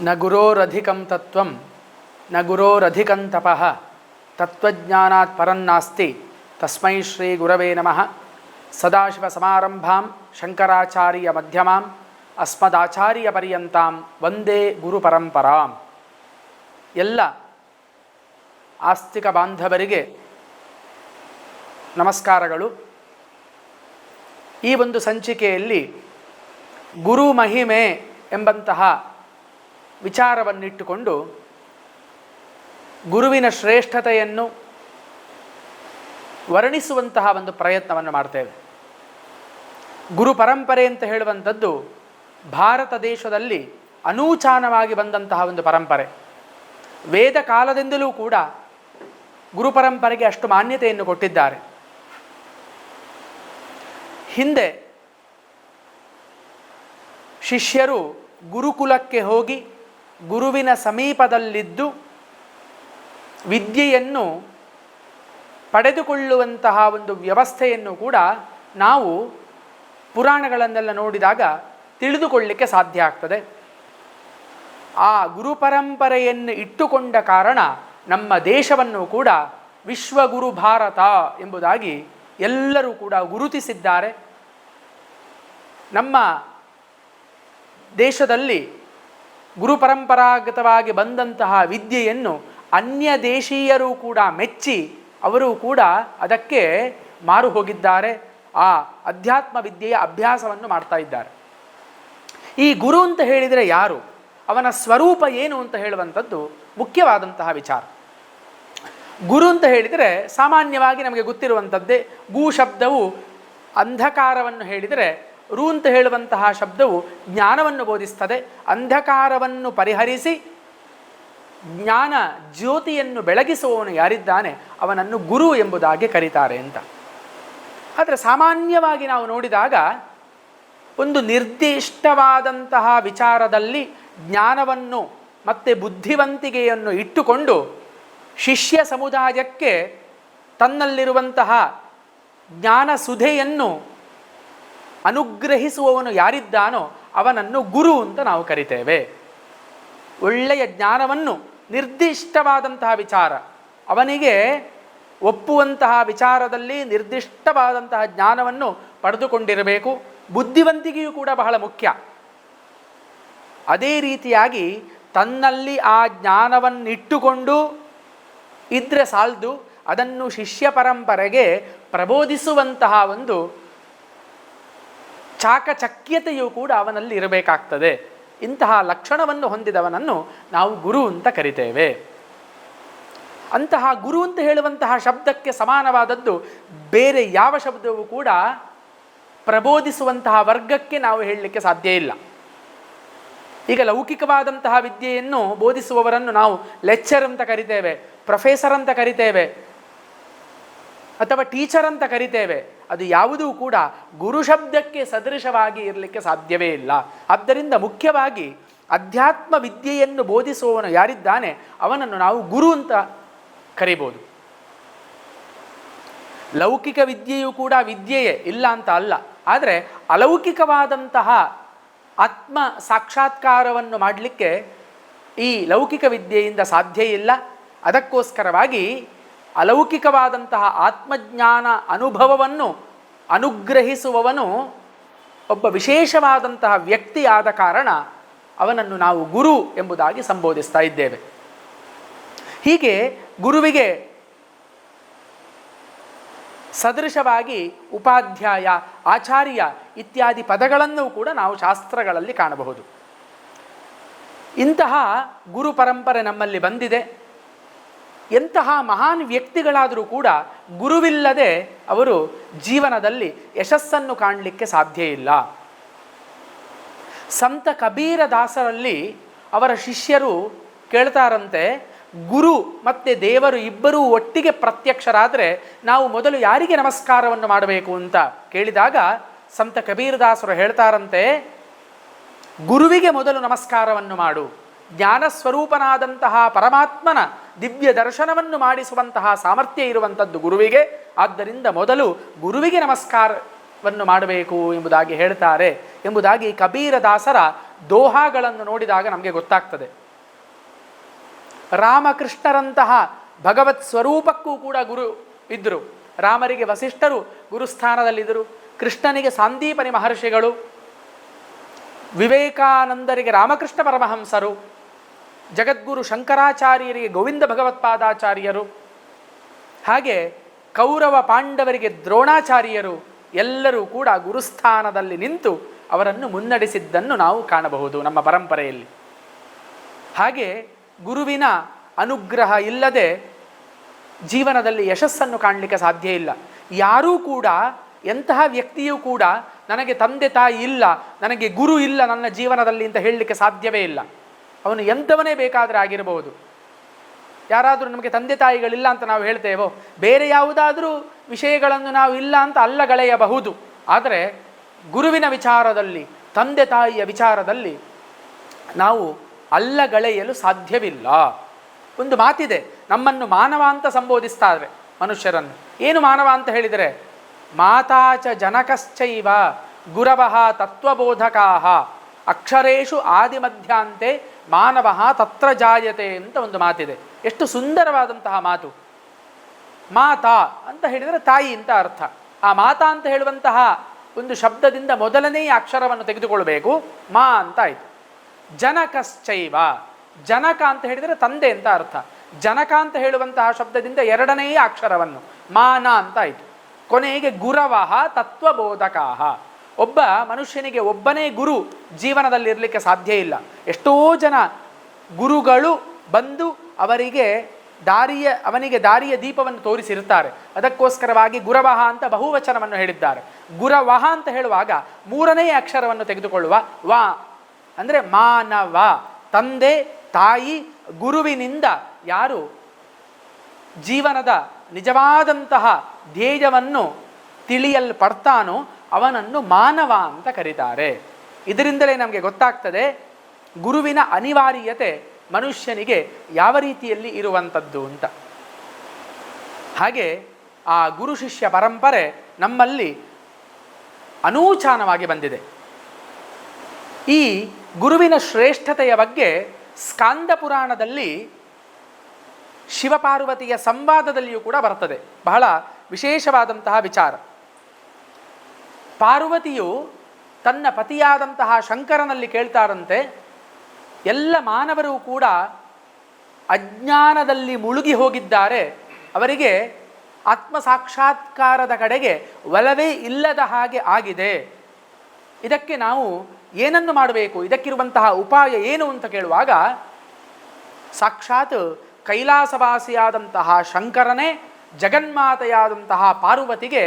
ನ ಗುರೋರಧಿಕಂ ತತ್ವಂ, ನ ಗುರೋರಧಿಕಂ ತಪಃ, ತತ್ವಜ್ಞಾನಾತ್ ಪರನ್ನಾಸ್ತಿ ತಸ್ಮೈ ಶ್ರೀ ಗುರವೇ ನಮಃ. ಸದಾಶಿವ ಸಮಾರಂಭಾಂ, ಶಂಕರಾಚಾರ್ಯ ಮಧ್ಯಮಾಂ, ಅಸ್ಮದಾಚಾರ್ಯ ಪರ್ಯಂತಾಂ, ವಂದೇ ಗುರು ಪರಂಪರಾಂ. ಎಲ್ಲ ಆಸ್ತಿಕ ಬಾಂಧವರಿಗೆ ನಮಸ್ಕಾರಗಳು. ಈ ಒಂದು ಸಂಚಿಕೆಯಲ್ಲಿ ಗುರು ಮಹಿಮೆ ಎಂಬಂತಹ ವಿಚಾರವನ್ನಿಟ್ಟುಕೊಂಡು ಗುರುವಿನ ಶ್ರೇಷ್ಠತೆಯನ್ನು ವರ್ಣಿಸುವಂತಹ ಒಂದು ಪ್ರಯತ್ನವನ್ನು ಮಾಡ್ತೇವೆ. ಗುರು ಪರಂಪರೆ ಅಂತ ಹೇಳುವಂಥದ್ದು ಭಾರತ ದೇಶದಲ್ಲಿ ಅನೂಚಾನವಾಗಿ ಬಂದಂತಹ ಒಂದು ಪರಂಪರೆ. ವೇದ ಕಾಲದಿಂದಲೂ ಕೂಡ ಗುರು ಪರಂಪರೆಗೆ ಅಷ್ಟು ಮಾನ್ಯತೆಯನ್ನು ಕೊಟ್ಟಿದ್ದಾರೆ. ಹಿಂದೆ ಶಿಷ್ಯರು ಗುರುಕುಲಕ್ಕೆ ಹೋಗಿ ಗುರುವಿನ ಸಮೀಪದಲ್ಲಿದ್ದು ವಿದ್ಯೆಯನ್ನು ಪಡೆದುಕೊಳ್ಳುವಂತಹ ಒಂದು ವ್ಯವಸ್ಥೆಯನ್ನು ಕೂಡ ನಾವು ಪುರಾಣಗಳನ್ನೆಲ್ಲ ನೋಡಿದಾಗ ತಿಳಿದುಕೊಳ್ಳಿಕ್ಕೆ ಸಾಧ್ಯ ಆಗ್ತದೆ. ಆ ಗುರು ಪರಂಪರೆಯನ್ನು ಇಟ್ಟುಕೊಂಡ ಕಾರಣ ನಮ್ಮ ದೇಶವನ್ನು ಕೂಡ ವಿಶ್ವಗುರು ಭಾರತ ಎಂಬುದಾಗಿ ಎಲ್ಲರೂ ಕೂಡ ಗುರುತಿಸಿದ್ದಾರೆ. ನಮ್ಮ ದೇಶದಲ್ಲಿ ಗುರು ಪರಂಪರಾಗತವಾಗಿ ಬಂದಂತಹ ವಿದ್ಯೆಯನ್ನು ಅನ್ಯ ದೇಶೀಯರು ಕೂಡ ಮೆಚ್ಚಿ ಅವರು ಕೂಡ ಅದಕ್ಕೆ ಮಾರು ಹೋಗಿದ್ದಾರೆ. ಆ ಅಧ್ಯಾತ್ಮ ವಿದ್ಯೆಯ ಅಭ್ಯಾಸವನ್ನು ಮಾಡ್ತಾ ಇದ್ದಾರೆ. ಈ ಗುರು ಅಂತ ಹೇಳಿದರೆ ಯಾರು? ಅವನ ಸ್ವರೂಪ ಏನು ಅಂತ ಹೇಳುವಂಥದ್ದು ಮುಖ್ಯವಾದಂತಹ ವಿಚಾರ. ಗುರು ಅಂತ ಹೇಳಿದರೆ ಸಾಮಾನ್ಯವಾಗಿ ನಮಗೆ ಗೊತ್ತಿರುವಂಥದ್ದೇ ಗು ಶಬ್ದವು ಅಂಧಕಾರವನ್ನು ಹೇಳಿದರೆ ರು ಅಂತ ಹೇಳುವಂತಹ ಶಬ್ದವು ಜ್ಞಾನವನ್ನು ಬೋಧಿಸ್ತದೆ. ಅಂಧಕಾರವನ್ನು ಪರಿಹರಿಸಿ ಜ್ಞಾನ ಜ್ಯೋತಿಯನ್ನು ಬೆಳಗಿಸುವವನು ಯಾರಿದ್ದಾನೆ? ಅವನನ್ನು ಗುರು ಎಂಬುದಾಗಿ ಕರೀತಾರೆ ಅಂತ. ಆದರೆ ಸಾಮಾನ್ಯವಾಗಿ ನಾವು ನೋಡಿದಾಗ ಒಂದು ನಿರ್ದಿಷ್ಟವಾದಂತಹ ವಿಚಾರದಲ್ಲಿ ಜ್ಞಾನವನ್ನು ಮತ್ತು ಬುದ್ಧಿವಂತಿಕೆಯನ್ನು ಇಟ್ಟುಕೊಂಡು ಶಿಷ್ಯ ಸಮುದಾಯಕ್ಕೆ ತನ್ನಲ್ಲಿರುವಂತಹ ಜ್ಞಾನ ಸುಧೆಯನ್ನು ಅನುಗ್ರಹಿಸುವವನು ಯಾರಿದ್ದಾನೋ ಅವನನ್ನು ಗುರು ಅಂತ ನಾವು ಕರಿತೇವೆ. ಒಳ್ಳೆಯ ಜ್ಞಾನವನ್ನು ನಿರ್ದಿಷ್ಟವಾದಂತಹ ವಿಚಾರ, ಅವನಿಗೆ ಒಪ್ಪುವಂತಹ ವಿಚಾರದಲ್ಲಿ ನಿರ್ದಿಷ್ಟವಾದಂತಹ ಜ್ಞಾನವನ್ನು ಪಡೆದುಕೊಂಡಿರಬೇಕು. ಬುದ್ಧಿವಂತಿಕೆಯೂ ಕೂಡ ಬಹಳ ಮುಖ್ಯ. ಅದೇ ರೀತಿಯಾಗಿ ತನ್ನಲ್ಲಿ ಆ ಜ್ಞಾನವನ್ನಿಟ್ಟುಕೊಂಡು ಇದ್ರೆ ಸಾಲದು, ಅದನ್ನು ಶಿಷ್ಯ ಪರಂಪರೆಗೆ ಪ್ರಬೋಧಿಸುವಂತಹ ಒಂದು ಚಾಕಚಕ್ಯತೆಯೂ ಕೂಡ ಅವನಲ್ಲಿ ಇರಬೇಕಾಗ್ತದೆ. ಇಂತಹ ಲಕ್ಷಣವನ್ನು ಹೊಂದಿದವನನ್ನು ನಾವು ಗುರು ಅಂತ ಕರಿತೇವೆ. ಅಂತಹ ಗುರು ಅಂತ ಹೇಳುವಂತಹ ಶಬ್ದಕ್ಕೆ ಸಮಾನವಾದದ್ದು ಬೇರೆ ಯಾವ ಶಬ್ದವೂ ಕೂಡ ಪ್ರಬೋಧಿಸುವಂತಹ ವರ್ಗಕ್ಕೆ ನಾವು ಹೇಳಲಿಕ್ಕೆ ಸಾಧ್ಯ ಇಲ್ಲ. ಈಗ ಲೌಕಿಕವಾದಂತಹ ವಿದ್ಯೆಯನ್ನು ಬೋಧಿಸುವವರನ್ನು ನಾವು ಲೆಕ್ಚರ್ ಅಂತ ಕರಿತೇವೆ, ಪ್ರೊಫೆಸರ್ ಅಂತ ಕರಿತೇವೆ, ಅಥವಾ ಟೀಚರ್ ಅಂತ ಕರಿತೇವೆ. ಅದು ಯಾವುದೂ ಕೂಡ ಗುರು ಶಬ್ದಕ್ಕೆ ಸದೃಶವಾಗಿ ಇರಲಿಕ್ಕೆ ಸಾಧ್ಯವೇ ಇಲ್ಲ. ಆದ್ದರಿಂದ ಮುಖ್ಯವಾಗಿ ಅಧ್ಯಾತ್ಮ ವಿದ್ಯೆಯನ್ನು ಬೋಧಿಸುವವನು ಯಾರಿದ್ದಾನೆ, ಅವನನ್ನು ನಾವು ಗುರು ಅಂತ ಕರಿಬೋದು. ಲೌಕಿಕ ವಿದ್ಯೆಯೂ ಕೂಡ ವಿದ್ಯೆಯೇ ಇಲ್ಲ ಅಂತ ಅಲ್ಲ. ಆದರೆ ಅಲೌಕಿಕವಾದಂತಹ ಆತ್ಮ ಸಾಕ್ಷಾತ್ಕಾರವನ್ನು ಮಾಡಲಿಕ್ಕೆ ಈ ಲೌಕಿಕ ವಿದ್ಯೆಯಿಂದ ಸಾಧ್ಯ ಇಲ್ಲ. ಅದಕ್ಕೋಸ್ಕರವಾಗಿ ಅಲೌಕಿಕವಾದಂತಹ ಆತ್ಮಜ್ಞಾನ ಅನುಭವವನ್ನು ಅನುಗ್ರಹಿಸುವವನು ಒಬ್ಬ ವಿಶೇಷವಾದಂತಹ ವ್ಯಕ್ತಿಯಾದ ಕಾರಣ ಅವನನ್ನು ನಾವು ಗುರು ಎಂಬುದಾಗಿ ಸಂಬೋಧಿಸ್ತಾ ಇದ್ದೇವೆ. ಹೀಗೆ ಗುರುವಿಗೆ ಸದೃಶವಾಗಿ ಉಪಾಧ್ಯಾಯ, ಆಚಾರ್ಯ ಇತ್ಯಾದಿ ಪದಗಳನ್ನು ಕೂಡ ನಾವು ಶಾಸ್ತ್ರಗಳಲ್ಲಿ ಕಾಣಬಹುದು. ಇಂತಹ ಗುರು ಪರಂಪರೆ ನಮ್ಮಲ್ಲಿ ಬಂದಿದೆ. ಎಂತಹ ಮಹಾನ್ ವ್ಯಕ್ತಿಗಳಾದರೂ ಕೂಡ ಗುರುವಿಲ್ಲದೆ ಅವರು ಜೀವನದಲ್ಲಿ ಯಶಸ್ಸನ್ನು ಕಾಣಲಿಕ್ಕೆ ಸಾಧ್ಯ ಇಲ್ಲ. ಸಂತ ಕಬೀರ ದಾಸರಲ್ಲಿ ಅವರ ಶಿಷ್ಯರು ಕೇಳ್ತಾರಂತೆ, ಗುರು ಮತ್ತು ದೇವರು ಇಬ್ಬರೂ ಒಟ್ಟಿಗೆ ಪ್ರತ್ಯಕ್ಷರಾದರೆ ನಾವು ಮೊದಲು ಯಾರಿಗೆ ನಮಸ್ಕಾರವನ್ನು ಮಾಡಬೇಕು ಅಂತ? ಕೇಳಿದಾಗ ಸಂತ ಕಬೀರದಾಸರು ಹೇಳ್ತಾರಂತೆ, ಗುರುವಿಗೆ ಮೊದಲು ನಮಸ್ಕಾರವನ್ನು ಮಾಡು. ಜ್ಞಾನ ಸ್ವರೂಪನಾದಂತಹ ಪರಮಾತ್ಮನ ದಿವ್ಯ ದರ್ಶನವನ್ನು ಮಾಡಿಸುವಂತಹ ಸಾಮರ್ಥ್ಯ ಇರುವಂಥದ್ದು ಗುರುವಿಗೆ. ಆದ್ದರಿಂದ ಮೊದಲು ಗುರುವಿಗೆ ನಮಸ್ಕಾರವನ್ನು ಮಾಡಬೇಕು ಎಂಬುದಾಗಿ ಹೇಳ್ತಾರೆ. ಎಂಬುದಾಗಿ ಕಬೀರದಾಸರ ದೋಹಾಗಳನ್ನು ನೋಡಿದಾಗ ನಮಗೆ ಗೊತ್ತಾಗ್ತದೆ. ರಾಮಕೃಷ್ಣರಂತಹ ಭಗವತ್ ಸ್ವರೂಪಕ್ಕೂ ಕೂಡ ಗುರು ಇದ್ದರು ರಾಮರಿಗೆ ವಸಿಷ್ಠರು ಗುರುಸ್ಥಾನದಲ್ಲಿದ್ದರು. ಕೃಷ್ಣನಿಗೆ ಸಾಂದೀಪನಿ ಮಹರ್ಷಿಗಳು. ವಿವೇಕಾನಂದರಿಗೆ ರಾಮಕೃಷ್ಣ ಪರಮಹಂಸರು. ಜಗದ್ಗುರು ಶಂಕರಾಚಾರ್ಯರಿಗೆ ಗೋವಿಂದ ಭಗವತ್ಪಾದಾಚಾರ್ಯರು ಹಾಗೆ ಕೌರವ ಪಾಂಡವರಿಗೆ ದ್ರೋಣಾಚಾರ್ಯರು ಎಲ್ಲರೂ ಕೂಡ ಗುರುಸ್ಥಾನದಲ್ಲಿ ನಿಂತು ಅವರನ್ನು ಮುನ್ನಡೆಸಿದ್ದನ್ನು ನಾವು ಕಾಣಬಹುದು ನಮ್ಮ ಪರಂಪರೆಯಲ್ಲಿ. ಹಾಗೆ ಗುರುವಿನ ಅನುಗ್ರಹ ಇಲ್ಲದೆ ಜೀವನದಲ್ಲಿ ಯಶಸ್ಸನ್ನು ಕಾಣಲಿಕ್ಕೆ ಸಾಧ್ಯ ಇಲ್ಲ. ಯಾರೂ ಕೂಡ, ಎಂತಹ ವ್ಯಕ್ತಿಯೂ ಕೂಡ ನನಗೆ ತಂದೆ ತಾಯಿ ಇಲ್ಲ, ನನಗೆ ಗುರು ಇಲ್ಲ ನನ್ನ ಜೀವನದಲ್ಲಿ ಅಂತ ಹೇಳಲಿಕ್ಕೆ ಸಾಧ್ಯವೇ ಇಲ್ಲ. ಅವನು ಎಂಥವನೇ ಬೇಕಾದರೆ ಆಗಿರಬಹುದು. ಯಾರಾದರೂ ನಮಗೆ ತಂದೆ ತಾಯಿಗಳಿಲ್ಲ ಅಂತ ನಾವು ಹೇಳ್ತೇವೋ, ಬೇರೆ ಯಾವುದಾದರೂ ವಿಷಯಗಳನ್ನು ನಾವು ಇಲ್ಲ ಅಂತ ಅಲ್ಲಗಳೆಯಬಹುದು ಆದರೆ ಗುರುವಿನ ವಿಚಾರದಲ್ಲಿ, ತಂದೆ ತಾಯಿಯ ವಿಚಾರದಲ್ಲಿ ನಾವು ಅಲ್ಲಗಳೆಯಲು ಸಾಧ್ಯವಿಲ್ಲ. ಒಂದು ಮಾತಿದೆ, ನಮ್ಮನ್ನು ಮಾನವ ಅಂತ ಸಂಬೋಧಿಸ್ತಾರೆ ಮನುಷ್ಯರನ್ನು. ಏನು ಮಾನವ ಅಂತ ಹೇಳಿದರೆ ಮಾತಾಚ ಜನಕಶ್ಚೈವ ಗುರವಃ ತತ್ವಬೋಧಕಾ, ಅಕ್ಷರೇಶು ಆದಿಮಧ್ಯಾಂತೆ ಮಾನವ ತತ್ರ ಜಾಯತೆ ಅಂತ ಒಂದು ಮಾತಿದೆ. ಎಷ್ಟು ಸುಂದರವಾದಂತಹ ಮಾತು. ಮಾತಾ ಅಂತ ಹೇಳಿದರೆ ತಾಯಿ ಅಂತ ಅರ್ಥ. ಆ ಮಾತಾ ಅಂತ ಹೇಳುವಂತಹ ಒಂದು ಶಬ್ದದಿಂದ ಮೊದಲನೆಯ ಅಕ್ಷರವನ್ನು ತೆಗೆದುಕೊಳ್ಳಬೇಕು ಮಾ ಅಂತ ಆಯಿತು. ಜನಕಶ್ಚೈವ. ಜನಕ ಅಂತ ಹೇಳಿದರೆ ತಂದೆ ಅಂತ ಅರ್ಥ. ಜನಕ ಅಂತ ಹೇಳುವಂತಹ ಶಬ್ದದಿಂದ ಎರಡನೆಯ ಅಕ್ಷರವನ್ನು ಮಾನ ಅಂತ ಆಯಿತು. ಕೊನೆಗೆ ಗುರವಃ ತತ್ವಬೋಧಕಾಹ. ಒಬ್ಬ ಮನುಷ್ಯನಿಗೆ ಒಬ್ಬನೇ ಗುರು ಜೀವನದಲ್ಲಿ ಇರಲಿಕ್ಕೆ ಸಾಧ್ಯ ಇಲ್ಲ. ಎಷ್ಟೋ ಜನ ಗುರುಗಳು ಬಂದು ಅವರಿಗೆ ದಾರಿಯ, ಅವನಿಗೆ ದಾರಿಯ ದೀಪವನ್ನು ತೋರಿಸಿರುತ್ತಾರೆ. ಅದಕ್ಕೋಸ್ಕರವಾಗಿ ಗುರವಹ ಅಂತ ಬಹುವಚನವನ್ನು ಹೇಳಿದ್ದಾರೆ. ಗುರವಹ ಅಂತ ಹೇಳುವಾಗ ಮೂರನೇ ಅಕ್ಷರವನ್ನು ತೆಗೆದುಕೊಳ್ಳುವ ವಾ ಅಂದರೆ ಮಾನವ, ತಂದೆ, ತಾಯಿ, ಗುರುವಿನಿಂದ ಯಾರು ಜೀವನದ ನಿಜವಾದಂತಹ ಧ್ಯೇಯವನ್ನು ತಿಳಿಯಲ್ಪಡ್ತಾನೋ ಅವನನ್ನು ಮಾನವ ಅಂತ ಕರೀತಾರೆ. ಇದರಿಂದಲೇ ನಮಗೆ ಗೊತ್ತಾಗ್ತದೆ, ಗುರುವಿನ ಅನಿವಾರ್ಯತೆ ಮನುಷ್ಯನಿಗೆ ಯಾವ ರೀತಿಯಲ್ಲಿ ಇರುವಂಥದ್ದು ಅಂತ. ಹಾಗೆ ಆ ಗುರು ಶಿಷ್ಯ ಪರಂಪರೆ ನಮ್ಮಲ್ಲಿ ಅನೂಚಾನವಾಗಿ ಬಂದಿದೆ. ಈ ಗುರುವಿನ ಶ್ರೇಷ್ಠತೆಯ ಬಗ್ಗೆ ಸ್ಕಾಂದ ಪುರಾಣದಲ್ಲಿ ಶಿವಪಾರ್ವತಿಯ ಸಂವಾದದಲ್ಲಿಯೂ ಕೂಡ ಬರ್ತದೆ. ಬಹಳ ವಿಶೇಷವಾದಂತಹ ವಿಚಾರ. ಪಾರ್ವತಿಯು ತನ್ನ ಪತಿಯಾದಂತಹ ಶಂಕರನಲ್ಲಿ ಕೇಳ್ತಾರಂತೆ, ಎಲ್ಲ ಮಾನವರು ಕೂಡ ಅಜ್ಞಾನದಲ್ಲಿ ಮುಳುಗಿ ಹೋಗಿದ್ದಾರೆ. ಅವರಿಗೆ ಆತ್ಮ ಸಾಕ್ಷಾತ್ಕಾರದ ಕಡೆಗೆ ಒಲವೇ ಇಲ್ಲದ ಹಾಗೆ ಆಗಿದೆ. ಇದಕ್ಕೆ ನಾವು ಏನನ್ನು ಮಾಡಬೇಕು? ಇದಕ್ಕಿರುವಂತಹ ಉಪಾಯ ಏನು ಅಂತ ಕೇಳುವಾಗ, ಸಾಕ್ಷಾತ್ ಕೈಲಾಸವಾಸಿಯಾದಂತಹ ಶಂಕರನೇ ಜಗನ್ಮಾತೆಯಾದಂತಹ ಪಾರ್ವತಿಗೆ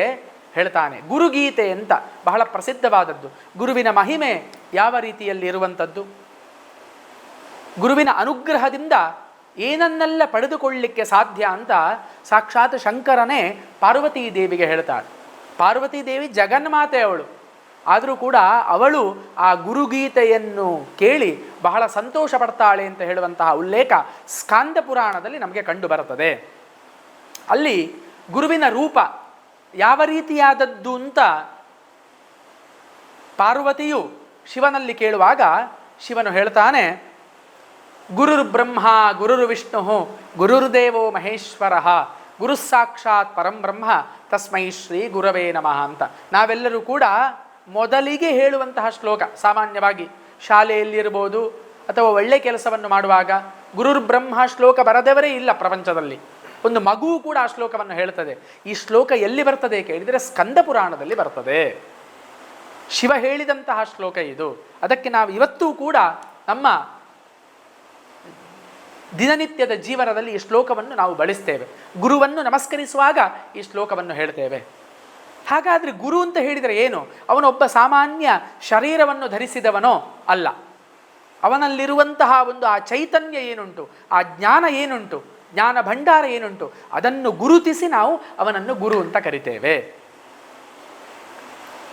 ಹೇಳ್ತಾನೆ, ಗುರುಗೀತೆ ಅಂತ ಬಹಳ ಪ್ರಸಿದ್ಧವಾದದ್ದು. ಗುರುವಿನ ಮಹಿಮೆ ಯಾವ ರೀತಿಯಲ್ಲಿ ಇರುವಂಥದ್ದು? ಗುರುವಿನ ಅನುಗ್ರಹದಿಂದ ಏನನ್ನೆಲ್ಲ ಪಡೆದುಕೊಳ್ಳಲಿಕ್ಕೆ ಸಾಧ್ಯ ಅಂತ ಸಾಕ್ಷಾತ್ ಶಂಕರನೇ ಪಾರ್ವತೀ ದೇವಿಗೆ ಹೇಳ್ತಾಳೆ ಪಾರ್ವತೀ ದೇವಿ ಜಗನ್ಮಾತೆ ಅವಳು. ಆದರೂ ಕೂಡ ಅವಳು ಆ ಗುರುಗೀತೆಯನ್ನು ಕೇಳಿ ಬಹಳ ಸಂತೋಷ ಪಡ್ತಾಳೆ ಅಂತ ಹೇಳುವಂತಹ ಉಲ್ಲೇಖ ಸ್ಕಾಂದ ಪುರಾಣದಲ್ಲಿ ನಮಗೆ ಕಂಡು ಬರುತ್ತದೆ. ಅಲ್ಲಿ ಗುರುವಿನ ರೂಪ ಯಾವ ರೀತಿಯಾದದ್ದು ಅಂತ ಪಾರ್ವತಿಯು ಶಿವನಲ್ಲಿ ಕೇಳುವಾಗ ಶಿವನು ಹೇಳ್ತಾನೆ, ಗುರುರ್ ಬ್ರಹ್ಮ, ಗುರುರ್ ವಿಷ್ಣು ಗುರುರ್ದೇವೋ ಮಹೇಶ್ವರ ಗುರು ಸಾಕ್ಷಾತ್ ಪರಂ ಬ್ರಹ್ಮ, ತಸ್ಮೈ ಶ್ರೀ ಗುರವೇ ನಮಃ ಅಂತ. ನಾವೆಲ್ಲರೂ ಕೂಡ ಮೊದಲಿಗೆ ಹೇಳುವಂತಹ ಶ್ಲೋಕ, ಸಾಮಾನ್ಯವಾಗಿ ಶಾಲೆಯಲ್ಲಿರ್ಬೋದು ಅಥವಾ ಒಳ್ಳೆ ಕೆಲಸವನ್ನು ಮಾಡುವಾಗ ಗುರುರ್ ಬ್ರಹ್ಮ ಶ್ಲೋಕ ಬರದವರೇ ಇಲ್ಲ ಪ್ರಪಂಚದಲ್ಲಿ. ಒಂದು ಮಗು ಕೂಡ ಆ ಶ್ಲೋಕವನ್ನು ಹೇಳ್ತದೆ. ಈ ಶ್ಲೋಕ ಎಲ್ಲಿ ಬರ್ತದೆ ಕೇಳಿದರೆ ಸ್ಕಂದ ಪುರಾಣದಲ್ಲಿ ಬರ್ತದೆ. ಶಿವ ಹೇಳಿದಂತಹ ಶ್ಲೋಕ ಇದು. ಅದಕ್ಕೆ ನಾವು ಇವತ್ತೂ ಕೂಡ ನಮ್ಮ ದಿನನಿತ್ಯದ ಜೀವನದಲ್ಲಿ ಈ ಶ್ಲೋಕವನ್ನು ನಾವು ಬಳಸ್ತೇವೆ. ಗುರುವನ್ನು ನಮಸ್ಕರಿಸುವಾಗ ಈ ಶ್ಲೋಕವನ್ನು ಹೇಳ್ತೇವೆ. ಹಾಗಾದರೆ ಗುರು ಅಂತ ಹೇಳಿದರೆ ಏನು? ಅವನೊಬ್ಬ ಸಾಮಾನ್ಯ ಶರೀರವನ್ನು ಧರಿಸಿದವನೋ ಅಲ್ಲ. ಅವನಲ್ಲಿರುವಂತಹ ಒಂದು ಆ ಚೈತನ್ಯ ಏನುಂಟು? ಆ ಜ್ಞಾನ ಏನುಂಟು? ಜ್ಞಾನ ಭಂಡಾರ ಏನುಂಟು? ಅದನ್ನು ಗುರುತಿಸಿ ನಾವು ಅವನನ್ನು ಗುರು ಅಂತ ಕರಿತೇವೆ.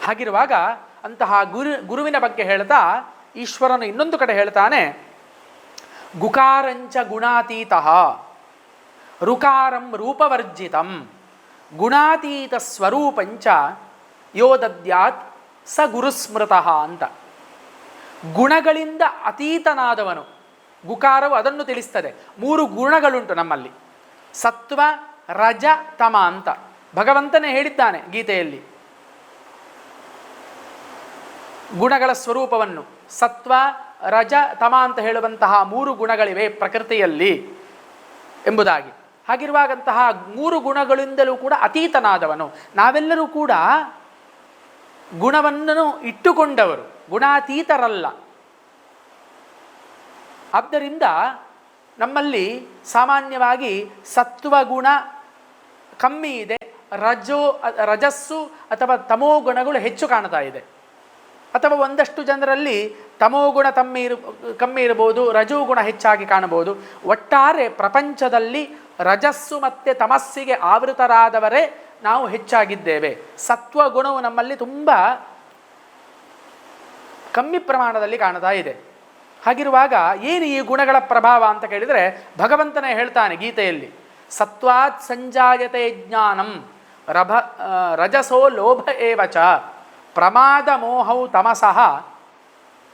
ಹಾಗಿರುವಾಗ ಅಂತಹ ಗುರು, ಗುರುವಿನ ಬಗ್ಗೆ ಹೇಳ್ತಾ ಈಶ್ವರನು ಇನ್ನೊಂದು ಕಡೆ ಹೇಳ್ತಾನೆ, ಗುಕಾರಂಚ ಗುಣಾತೀತ ರುಕಾರಂ ರೂಪವರ್ಜಿತಂ, ಗುಣಾತೀತ ಸ್ವರೂಪಂಚ ಯೋ ದದ್ಯಾತ್ ಸ ಗುರುಸ್ಮೃತಃ ಅಂತ. ಗುಣಗಳಿಂದ ಅತೀತನಾದವನು. ಗುಕಾರವು ಅದನ್ನು ತಿಳಿಸ್ತದೆ. ಮೂರು ಗುಣಗಳುಂಟು ನಮ್ಮಲ್ಲಿ. ಸತ್ವ, ರಜ, ತಮ ಅಂತ. ಭಗವಂತನೇ ಹೇಳಿದ್ದಾನೆ ಗೀತೆಯಲ್ಲಿ. ಗುಣಗಳ ಸ್ವರೂಪವನ್ನು. ಸತ್ವ, ರಜ, ತಮ ಅಂತ ಹೇಳುವಂತಹ ಮೂರು ಗುಣಗಳಿವೆ ಪ್ರಕೃತಿಯಲ್ಲಿ ಎಂಬುದಾಗಿ. ಹಾಗಿರುವಾಗಂತಹ ಮೂರು ಗುಣಗಳಿಂದಲೂ ಕೂಡ ಅತೀತನಾದವನು. ನಾವೆಲ್ಲರೂ ಕೂಡ ಗುಣವನ್ನು ಇಟ್ಟುಕೊಂಡವರು. ಗುಣಾತೀತರಲ್ಲ. ಆದ್ದರಿಂದ ನಮ್ಮಲ್ಲಿ ಸಾಮಾನ್ಯವಾಗಿ ಸತ್ವಗುಣ ಕಮ್ಮಿ ಇದೆ, ರಜೋ, ರಜಸ್ಸು ಅಥವಾ ತಮೋ ಗುಣಗಳು ಹೆಚ್ಚು ಕಾಣ್ತಾ ಇದೆ. ಅಥವಾ ಒಂದಷ್ಟು ಜನರಲ್ಲಿ ತಮೋಗುಣ ತಮ್ಮಿ ಇರ, ಕಮ್ಮಿ ಇರಬಹುದು ರಜೋಗುಣ ಹೆಚ್ಚಾಗಿ ಕಾಣಬಹುದು. ಒಟ್ಟಾರೆ ಪ್ರಪಂಚದಲ್ಲಿ ರಜಸ್ಸು ಮತ್ತು ತಮಸ್ಸಿಗೆ ಆವೃತರಾದವರೇ ನಾವು ಹೆಚ್ಚಾಗಿದ್ದೇವೆ. ಸತ್ವಗುಣವು ನಮ್ಮಲ್ಲಿ ತುಂಬ ಕಮ್ಮಿ ಪ್ರಮಾಣದಲ್ಲಿ ಕಾಣ್ತಾ ಇದೆ. ಹಾಗಿರುವಾಗ ಏನು ಈ ಗುಣಗಳ ಪ್ರಭಾವ ಅಂತ ಕೇಳಿದರೆ ಭಗವಂತನೇ ಹೇಳ್ತಾನೆ ಗೀತೆಯಲ್ಲಿ, ಸತ್ವಾತ್ ಸಂಜಾಯತೆ ಜ್ಞಾನಂ, ರಭ ರಜಸೋ ಲೋಭ ಏವಚ, ಪ್ರಮಾದ ಮೋಹೌ ತಮಸಃ,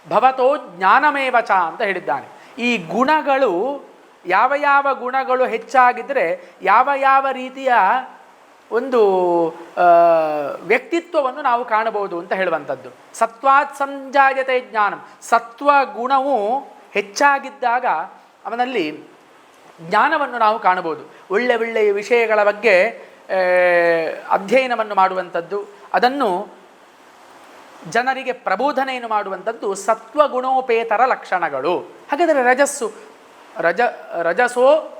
ಭವತೋ ಜ್ಞಾನಮೇವಚ ಅಂತ ಹೇಳಿದ್ದಾನೆ. ಈ ಗುಣಗಳು, ಯಾವ ಯಾವ ಗುಣಗಳು ಹೆಚ್ಚಾಗಿದ್ದರೆ ಯಾವ ಯಾವ ರೀತಿಯ ಒಂದು ವ್ಯಕ್ತಿತ್ವವನ್ನು ನಾವು ಕಾಣಬಹುದು ಅಂತ ಹೇಳುವಂಥದ್ದು. ಸತ್ವಾತ್ ಸಂಜಾಯತೆ ಜ್ಞಾನಂ. ಸತ್ವ ಗುಣವು ಹೆಚ್ಚಾಗಿದ್ದಾಗ ಅವನಲ್ಲಿ ಜ್ಞಾನವನ್ನು ನಾವು ಕಾಣಬಹುದು. ಒಳ್ಳೆ ಒಳ್ಳೆಯ ವಿಷಯಗಳ ಬಗ್ಗೆ ಅಧ್ಯಯನವನ್ನು ಮಾಡುವಂಥದ್ದು. ಅದನ್ನು ಜನರಿಗೆ ಪ್ರಬೋಧನೆಯನ್ನು ಮಾಡುವಂಥದ್ದು ಸತ್ವಗುಣೋಪೇತರ ಲಕ್ಷಣಗಳು. ಹಾಗಾದರೆ ರಜಸ್ಸು, ರಜ, ರಜಸೋ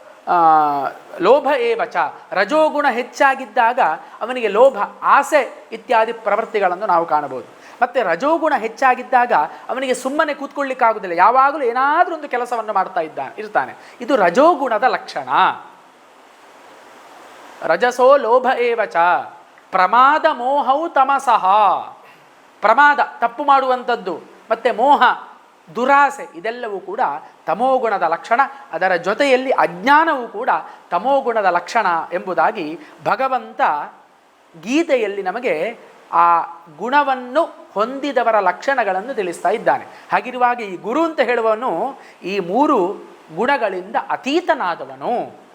ಲೋಭ ಏವಚ, ರಜೋಗುಣ ಹೆಚ್ಚಾಗಿದ್ದಾಗ ಅವನಿಗೆ ಲೋಭ, ಆಸೆ ಇತ್ಯಾದಿ ಪ್ರವೃತ್ತಿಗಳನ್ನು ನಾವು ಕಾಣಬಹುದು. ಮತ್ತು ರಜೋಗುಣ ಹೆಚ್ಚಾಗಿದ್ದಾಗ ಅವನಿಗೆ ಸುಮ್ಮನೆ ಕೂತ್ಕೊಳ್ಳಿಕ್ಕಾಗುವುದಿಲ್ಲ ಯಾವಾಗಲೂ ಏನಾದರೂ ಒಂದು ಕೆಲಸವನ್ನು ಮಾಡ್ತಾ ಇದ್ದಾನೆ ಇರ್ತಾನೆ. ಇದು ರಜೋಗುಣದ ಲಕ್ಷಣ. ರಜಸೋ ಲೋಭ ಏವಚ, ಪ್ರಮಾದ ಮೋಹವು ತಮಸಃ. ಪ್ರಮಾದ, ತಪ್ಪು ಮಾಡುವಂಥದ್ದು. ಮತ್ತು ಮೋಹ ದುರಾಸೆ, ಇದೆಲ್ಲವೂ ಕೂಡ ತಮೋಗುಣದ ಲಕ್ಷಣ. ಅದರ ಜೊತೆಯಲ್ಲಿ ಅಜ್ಞಾನವೂ ಕೂಡ ತಮೋಗುಣದ ಲಕ್ಷಣ ಎಂಬುದಾಗಿ ಭಗವಂತ ಗೀತೆಯಲ್ಲಿ ನಮಗೆ ಆ ಗುಣವನ್ನು ಹೊಂದಿದವರ ಲಕ್ಷಣಗಳನ್ನು ತಿಳಿಸ್ತಾ ಇದ್ದಾನೆ. ಹಾಗಿರುವಾಗ ಈ ಗುರು ಅಂತ ಹೇಳುವನು ಈ ಮೂರು ಗುಣಗಳಿಂದ ಅತೀತನಾದವನು.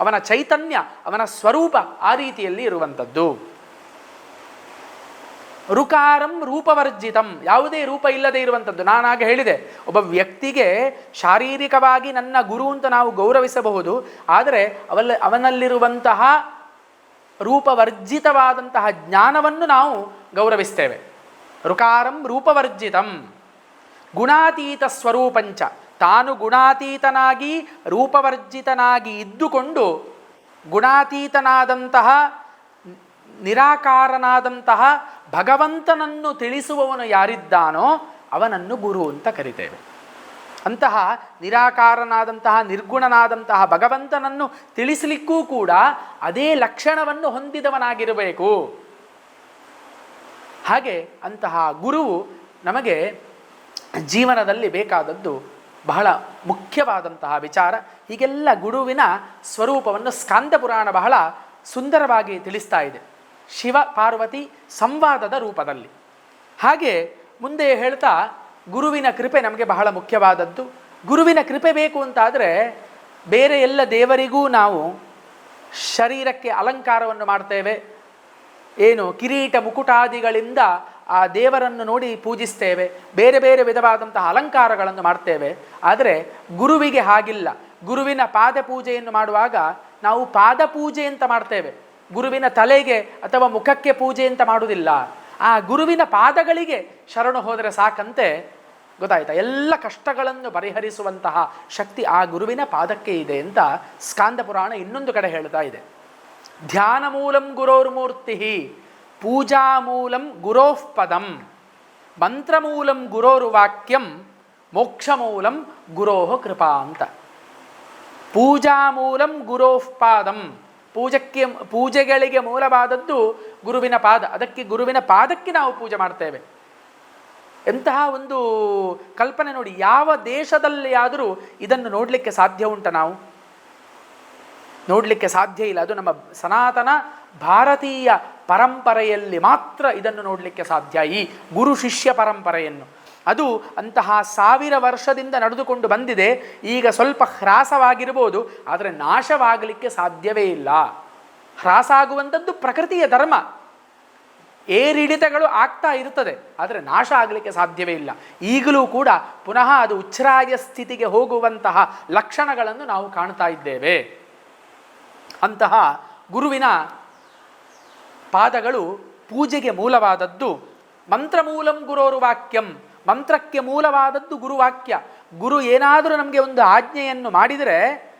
ಅವನ ಚೈತನ್ಯ, ಅವನ ಸ್ವರೂಪ ಆ ರೀತಿಯಲ್ಲಿ ಇರುವಂಥದ್ದು. ರುಕಾರಂ ರೂಪವರ್ಜಿತಂ. ಯಾವುದೇ ರೂಪ ಇಲ್ಲದೆ ಇರುವಂಥದ್ದು. ನಾನಾಗ ಹೇಳಿದೆ. ಒಬ್ಬ ವ್ಯಕ್ತಿಗೆ ಶಾರೀರಿಕವಾಗಿ ನನ್ನ ಗುರು ಅಂತ ನಾವು ಗೌರವಿಸಬಹುದು. ಆದರೆ ಅವಲ್ಲ ಅವನಲ್ಲಿರುವಂತಹ ರೂಪವರ್ಜಿತವಾದಂತಹ ಜ್ಞಾನವನ್ನು ನಾವು ಗೌರವಿಸ್ತೇವೆ. ರುಕಾರಂ ರೂಪವರ್ಜಿತಂ. ಗುಣಾತೀತ ಸ್ವರೂಪಂಚ. ತಾನು ಗುಣಾತೀತನಾಗಿ, ರೂಪವರ್ಜಿತನಾಗಿ ಇದ್ದುಕೊಂಡು ಗುಣಾತೀತನಾದಂತಹ, ನಿರಾಕಾರನಾದಂತಹ ಭಗವಂತನನ್ನು ತಿಳಿಸುವವನು ಯಾರಿದ್ದಾನೋ ಅವನನ್ನು ಗುರು ಅಂತ ಕರಿತೇವೆ. ಅಂತಹ ನಿರಾಕಾರನಾದಂತಹ, ನಿರ್ಗುಣನಾದಂತಹ ಭಗವಂತನನ್ನು ತಿಳಿಸಲಿಕ್ಕೂ ಕೂಡ ಅದೇ ಲಕ್ಷಣವನ್ನು ಹೊಂದಿದವನಾಗಿರಬೇಕು. ಹಾಗೆ ಅಂತಹ ಗುರುವು ನಮಗೆ ಜೀವನದಲ್ಲಿ ಬೇಕಾದದ್ದು ಬಹಳ ಮುಖ್ಯವಾದಂತಹ ವಿಚಾರ. ಹೀಗೆಲ್ಲ ಗುರುವಿನ ಸ್ವರೂಪವನ್ನು ಸ್ಕಾಂದ ಪುರಾಣ ಬಹಳ ಸುಂದರವಾಗಿ ತಿಳಿಸ್ತಾ ಇದೆ. ಶಿವ ಪಾರ್ವತಿ ಸಂವಾದದ ರೂಪದಲ್ಲಿ. ಹಾಗೆ ಮುಂದೆ ಹೇಳ್ತಾ, ಗುರುವಿನ ಕೃಪೆ ನಮಗೆ ಬಹಳ ಮುಖ್ಯವಾದದ್ದು. ಗುರುವಿನ ಕೃಪೆ ಬೇಕು ಅಂತಾದರೆ, ಬೇರೆ ಎಲ್ಲ ದೇವರಿಗೂ ನಾವು ಶರೀರಕ್ಕೆ ಅಲಂಕಾರವನ್ನು ಮಾಡ್ತೇವೆ. ಏನು, ಕಿರೀಟ ಮುಕುಟಾದಿಗಳಿಂದ ಆ ದೇವರನ್ನು ನೋಡಿ ಪೂಜಿಸ್ತೇವೆ. ಬೇರೆ ಬೇರೆ ವಿಧವಾದಂತಹ ಅಲಂಕಾರಗಳನ್ನು ಮಾಡ್ತೇವೆ. ಆದರೆ ಗುರುವಿಗೆ ಹಾಗಿಲ್ಲ. ಗುರುವಿನ ಪಾದ ಪೂಜೆಯನ್ನು ಮಾಡುವಾಗ ನಾವು ಪಾದ ಅಂತ ಮಾಡ್ತೇವೆ. ಗುರುವಿನ ತಲೆಗೆ ಅಥವಾ ಮುಖಕ್ಕೆ ಪೂಜೆ ಅಂತ ಮಾಡುವುದಿಲ್ಲ. ಆ ಗುರುವಿನ ಪಾದಗಳಿಗೆ ಶರಣು ಹೋದರೆ ಸಾಕಂತೆ? ಗೊತ್ತಾಯ್ತಾ? ಎಲ್ಲ ಕಷ್ಟಗಳನ್ನು ಪರಿಹರಿಸುವಂತಹ ಶಕ್ತಿ ಆ ಗುರುವಿನ ಪಾದಕ್ಕೆ ಇದೆ ಅಂತ ಸ್ಕಾಂದ ಪುರಾಣ ಇನ್ನೊಂದು ಕಡೆ ಹೇಳ್ತಾ ಇದೆ. ಧ್ಯಾನ ಮೂಲಂ ಗುರೋರ್ಮೂರ್ತಿ ಪೂಜಾ ಮೂಲಂ ಗುರೋಃ ಪದಂ ಮಂತ್ರಮೂಲಂ ಗುರೋರ್ವಾಕ್ಯಂ ಮೋಕ್ಷ ಮೂಲಂ ಗುರೋಹ ಕೃಪಾ ಅಂತ. ಪೂಜಾ ಮೂಲಂ ಗುರೋಃ ಪಾದಂ. ಪೂಜಕ್ಕೆ, ಪೂಜೆಗಳಿಗೆ ಮೂಲವಾದದ್ದು ಗುರುವಿನ ಪಾದ. ಅದಕ್ಕೆ ಗುರುವಿನ ಪಾದಕ್ಕೆ ನಾವು ಪೂಜೆ ಮಾಡ್ತೇವೆ. ಎಂತಹ ಒಂದು ಕಲ್ಪನೆ ನೋಡಿ, ಯಾವ ದೇಶದಲ್ಲಿ ಆದರೂ ಇದನ್ನು ನೋಡಲಿಕ್ಕೆ ಸಾಧ್ಯ ಉಂಟ ನಾವು? ನೋಡಲಿಕ್ಕೆ ಸಾಧ್ಯ ಇಲ್ಲ. ಅದು ನಮ್ಮ ಸನಾತನ ಭಾರತೀಯ ಪರಂಪರೆಯಲ್ಲಿ ಮಾತ್ರ ಇದನ್ನು ನೋಡಲಿಕ್ಕೆ ಸಾಧ್ಯ. ಈ ಗುರು ಶಿಷ್ಯ ಪರಂಪರೆಯನ್ನು. ಅದು ಅಂತಹ ಸಾವಿರ ವರ್ಷದಿಂದ ನಡೆದುಕೊಂಡು ಬಂದಿದೆ. ಈಗ ಸ್ವಲ್ಪ ಹ್ರಾಸವಾಗಿರ್ಬೋದು, ಆದರೆ ನಾಶವಾಗಲಿಕ್ಕೆ ಸಾಧ್ಯವೇ ಇಲ್ಲ. ಹ್ರಾಸ ಆಗುವಂಥದ್ದು ಪ್ರಕೃತಿಯ ಧರ್ಮ. ಏರಿಳಿತಗಳು ಆಗ್ತಾ ಇರುತ್ತದೆ ಆದರೆ ನಾಶ ಆಗಲಿಕ್ಕೆ ಸಾಧ್ಯವೇ ಇಲ್ಲ. ಈಗಲೂ ಕೂಡ ಪುನಃ ಅದು ಉಚ್ಛ್ರಾಯ ಸ್ಥಿತಿಗೆ ಹೋಗುವಂತಹ ಲಕ್ಷಣಗಳನ್ನು ನಾವು ಕಾಣ್ತಾ ಇದ್ದೇವೆ. ಅಂತಹ ಗುರುವಿನ ಪಾದಗಳು ಪೂಜೆಗೆ ಮೂಲವಾದದ್ದು ಮಂತ್ರಮೂಲಂ ಗುರೋರು ವಾಕ್ಯಂ. ಮಂತ್ರಕ್ಕೆ ಮೂಲವಾದದ್ದು ಗುರುವಾಕ್ಯ. ಗುರು ಏನಾದರೂ ನಮಗೆ ಒಂದು ಆಜ್ಞೆಯನ್ನು ಮಾಡಿದರೆ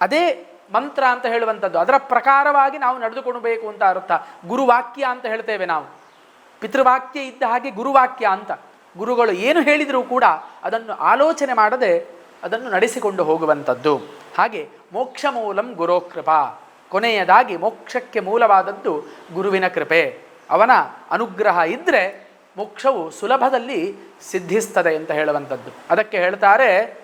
ಅದೇ ಮಂತ್ರ ಅಂತ ಹೇಳುವಂಥದ್ದು. ಅದರ ಪ್ರಕಾರವಾಗಿ ನಾವು ನಡೆದುಕೊಳ್ಬೇಕು ಅಂತ ಅರ್ಥ. ಗುರುವಾಕ್ಯ ಅಂತ ಹೇಳ್ತೇವೆ ನಾವು. ಪಿತೃವಾಕ್ಯ ಇದ್ದ ಹಾಗೆ ಗುರುವಾಕ್ಯ ಅಂತ. ಗುರುಗಳು ಏನು ಹೇಳಿದರೂ ಕೂಡ ಅದನ್ನು ಆಲೋಚನೆ ಮಾಡದೆ ಅದನ್ನು ನಡೆಸಿಕೊಂಡು ಹೋಗುವಂಥದ್ದು. ಹಾಗೆ ಮೋಕ್ಷ ಮೂಲಂ ಗುರೋಕೃಪಾ ಕೊನೆಯದಾಗಿ ಮೋಕ್ಷಕ್ಕೆ ಮೂಲವಾದದ್ದು ಗುರುವಿನ ಕೃಪೆ. ಅವನ ಅನುಗ್ರಹ ಇದ್ದರೆ ಮೋಕ್ಷವು ಸುಲಭದಲ್ಲಿ ಸಿದ್ಧಿಸ್ತದೆ ಅಂತ ಹೇಳುವಂಥದ್ದು. ಅದಕ್ಕೆ ಹೇಳ್ತಾರೆ,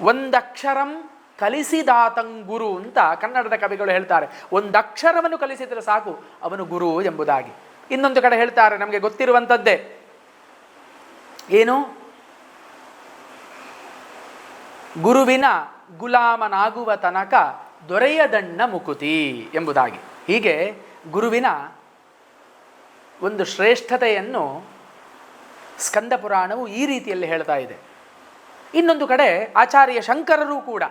ಒಂದಕ್ಷರಂ ಕಲಿಸಿದಾತಂಗುರು ಅಂತ ಕನ್ನಡದ ಕವಿಗಳು ಹೇಳ್ತಾರೆ. ಒಂದಕ್ಷರವನ್ನು ಕಲಿಸಿದರೆ ಸಾಕು, ಅವನು ಗುರು ಎಂಬುದಾಗಿ. ಇನ್ನೊಂದು ಕಡೆ ಹೇಳ್ತಾರೆ, ನಮಗೆ ಗೊತ್ತಿರುವಂಥದ್ದೇ. ಏನು? ಗುರುವಿನ ಗುಲಾಮನಾಗುವ ತನಕ ದೊರೆಯದಣ್ಣ ಮುಕುತಿ ಎಂಬುದಾಗಿ. ಹೀಗೆ ಗುರುವಿನ ಒಂದು ಶ್ರೇಷ್ಠತೆಯನ್ನು ಸ್ಕಂದ ಪುರಾಣವು ಈ ರೀತಿಯಲ್ಲಿ ಹೇಳ್ತಾ ಇದೆ. ಇನ್ನೊಂದು ಕಡೆ ಆಚಾರ್ಯ ಶಂಕರರು ಕೂಡ,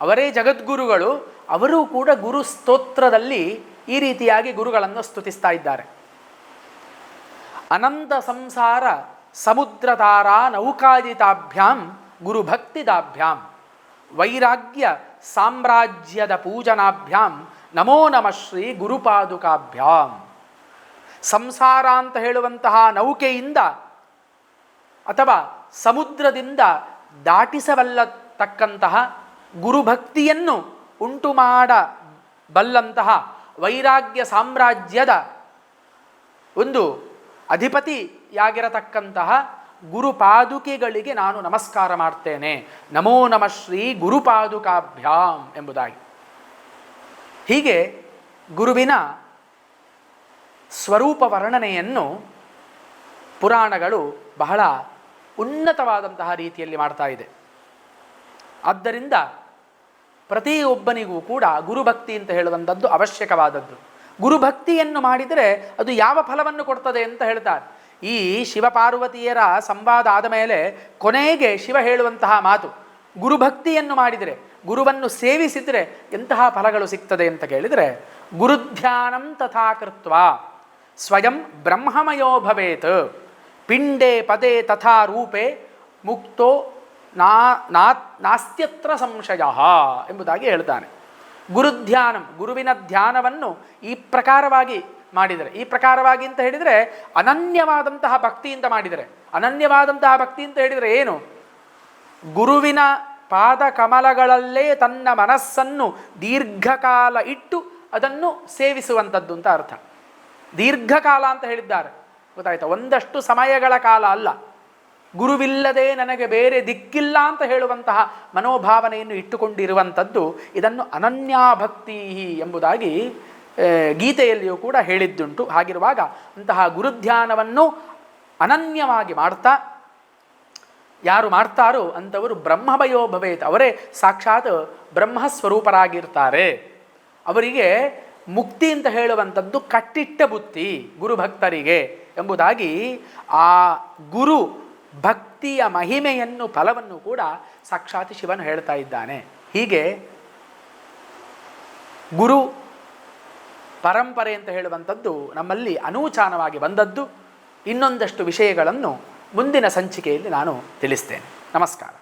ಅವರೇ ಜಗದ್ಗುರುಗಳು, ಅವರೂ ಕೂಡ ಗುರು ಸ್ತೋತ್ರದಲ್ಲಿ ಈ ರೀತಿಯಾಗಿ ಗುರುಗಳನ್ನು ಸ್ತುತಿಸ್ತಾ ಇದ್ದಾರೆ. ಅನಂತ ಸಂಸಾರ ಸಮುದ್ರತಾರ ನೌಕಾಜಿತಾಭ್ಯಾಂ ಗುರುಭಕ್ತಿದಾಭ್ಯಾಂ ವೈರಾಗ್ಯ ಸಾಮ್ರಾಜ್ಯದ ಪೂಜನಾಭ್ಯಾಂ, ನಮೋ ನಮಃ ಶ್ರೀ ಗುರುಪಾದುಕಾಭ್ಯಾಂ. ಸಂಸಾರ ಅಂತ ಹೇಳುವಂತಹ ನೌಕೆಯಿಂದ ಅಥವಾ ಸಮುದ್ರದಿಂದ ದಾಟಿಸಬಲ್ಲತಕ್ಕಂತಹ ಗುರುಭಕ್ತಿಯನ್ನು ಉಂಟು ಮಾಡಬಲ್ಲಂತಹ ವೈರಾಗ್ಯ ಸಾಮ್ರಾಜ್ಯದ ಒಂದು ಅಧಿಪತಿಯಾಗಿರತಕ್ಕಂತಹ ಗುರುಪಾದುಕೆಗಳಿಗೆ ನಾನು ನಮಸ್ಕಾರ ಮಾಡ್ತೇನೆ. ನಮೋ ನಮಃ ಶ್ರೀ ಗುರುಪಾದುಕಾಭ್ಯಾಂ ಎಂಬುದಾಗಿ. ಹೀಗೆ ಗುರುವಿನ ಸ್ವರೂಪ ವರ್ಣನೆಯನ್ನು ಪುರಾಣಗಳು ಬಹಳ ಉನ್ನತವಾದಂತಹ ರೀತಿಯಲ್ಲಿ ಮಾಡ್ತಾ ಇದೆ. ಆದ್ದರಿಂದ ಪ್ರತಿಯೊಬ್ಬನಿಗೂ ಕೂಡ ಗುರುಭಕ್ತಿ ಅಂತ ಹೇಳುವಂಥದ್ದು ಅವಶ್ಯಕವಾದದ್ದು. ಗುರುಭಕ್ತಿಯನ್ನು ಮಾಡಿದರೆ ಅದು ಯಾವ ಫಲವನ್ನು ಕೊಡ್ತದೆ ಅಂತ ಹೇಳ್ತಾರೆ. ಈ ಶಿವಪಾರ್ವತಿಯರ ಸಂವಾದ ಆದ ಮೇಲೆ ಕೊನೆಗೆ ಶಿವ ಹೇಳುವಂತಹ ಮಾತು, ಗುರುಭಕ್ತಿಯನ್ನು ಮಾಡಿದರೆ, ಗುರುವನ್ನು ಸೇವಿಸಿದರೆ ಎಂತಹ ಫಲಗಳು ಸಿಗ್ತದೆ ಅಂತ ಕೇಳಿದರೆ, ಗುರುಧ್ಯಾನಂ ತಥಾ ಕೃತ್ವ. ಸ್ವಯಂ ಬ್ರಹ್ಮಮಯೋ ಭವೇತ್. ಪಿಂಡೇ ಪದೇ ತಥಾ ರೂಪೇ ಮುಕ್ತೋ ನಾ ನಾ ನಾಸ್ತ್ಯತ್ರ ಸಂಶಯ ಎಂಬುದಾಗಿ ಹೇಳ್ತಾನೆ. ಗುರುಧ್ಯಾನಂ, ಗುರುವಿನ ಧ್ಯಾನವನ್ನು ಈ ಪ್ರಕಾರವಾಗಿ ಮಾಡಿದರೆ. ಈ ಪ್ರಕಾರವಾಗಿ ಅಂತ ಹೇಳಿದರೆ ಅನನ್ಯವಾದಂತಹ ಭಕ್ತಿಯಿಂದ ಮಾಡಿದರೆ. ಅನನ್ಯವಾದಂತಹ ಭಕ್ತಿ ಅಂತ ಹೇಳಿದರೆ ಏನು? ಗುರುವಿನ ಪಾದ ಕಮಲಗಳಲ್ಲೇ ತನ್ನ ಮನಸ್ಸನ್ನು ದೀರ್ಘಕಾಲ ಇಟ್ಟು ಅದನ್ನು ಸೇವಿಸುವಂಥದ್ದು ಅಂತ ಅರ್ಥ. ದೀರ್ಘಕಾಲ ಅಂತ ಹೇಳಿದ್ದಾರೆ. ಗೊತ್ತಾಯ್ತಾ? ಒಂದಷ್ಟು ಸಮಯಗಳ ಕಾಲ ಅಲ್ಲ. ಗುರುವಿಲ್ಲದೆ ನನಗೆ ಬೇರೆ ದಿಕ್ಕಿಲ್ಲ ಅಂತ ಹೇಳುವಂತಹ ಮನೋಭಾವನೆಯನ್ನು ಇಟ್ಟುಕೊಂಡಿರುವಂಥದ್ದು ಇದನ್ನು ಅನನ್ಯಾಭಕ್ತಿ ಎಂಬುದಾಗಿ ಗೀತೆಯಲ್ಲಿಯೂ ಕೂಡ ಹೇಳಿದ್ದುಂಟು. ಹಾಗಿರುವಾಗ ಅಂತಹ ಗುರುಧ್ಯಾನವನ್ನು ಅನನ್ಯವಾಗಿ ಮಾಡ್ತಾ, ಯಾರು ಮಾಡ್ತಾರೋ ಅಂಥವರು ಬ್ರಹ್ಮಭಯೋ ಭವೇತ್. ಅವರೇ ಸಾಕ್ಷಾತ್ ಬ್ರಹ್ಮಸ್ವರೂಪರಾಗಿರ್ತಾರೆ. ಅವರಿಗೆ ಮುಕ್ತಿ ಅಂತ ಹೇಳುವಂಥದ್ದು ಕಟ್ಟಿಟ್ಟ ಬುತ್ತಿ ಗುರುಭಕ್ತರಿಗೆ ಎಂಬುದಾಗಿ ಆ ಗುರು ಭಕ್ತಿಯ ಮಹಿಮೆಯನ್ನು ಫಲವನ್ನು ಕೂಡ ಸಾಕ್ಷಾತ್ ಶಿವನು ಹೇಳ್ತಾ ಇದ್ದಾನೆ. ಹೀಗೆ ಗುರು ಪರಂಪರೆ ಅಂತ ಹೇಳುವಂಥದ್ದು ನಮ್ಮಲ್ಲಿ ಅನೂಚಾನವಾಗಿ ಬಂದದ್ದು. ಇನ್ನೊಂದಷ್ಟು ವಿಷಯಗಳನ್ನು ಮುಂದಿನ ಸಂಚಿಕೆಯಲ್ಲಿ ನಾನು ತಿಳಿಸ್ತೇನೆ. ನಮಸ್ಕಾರ.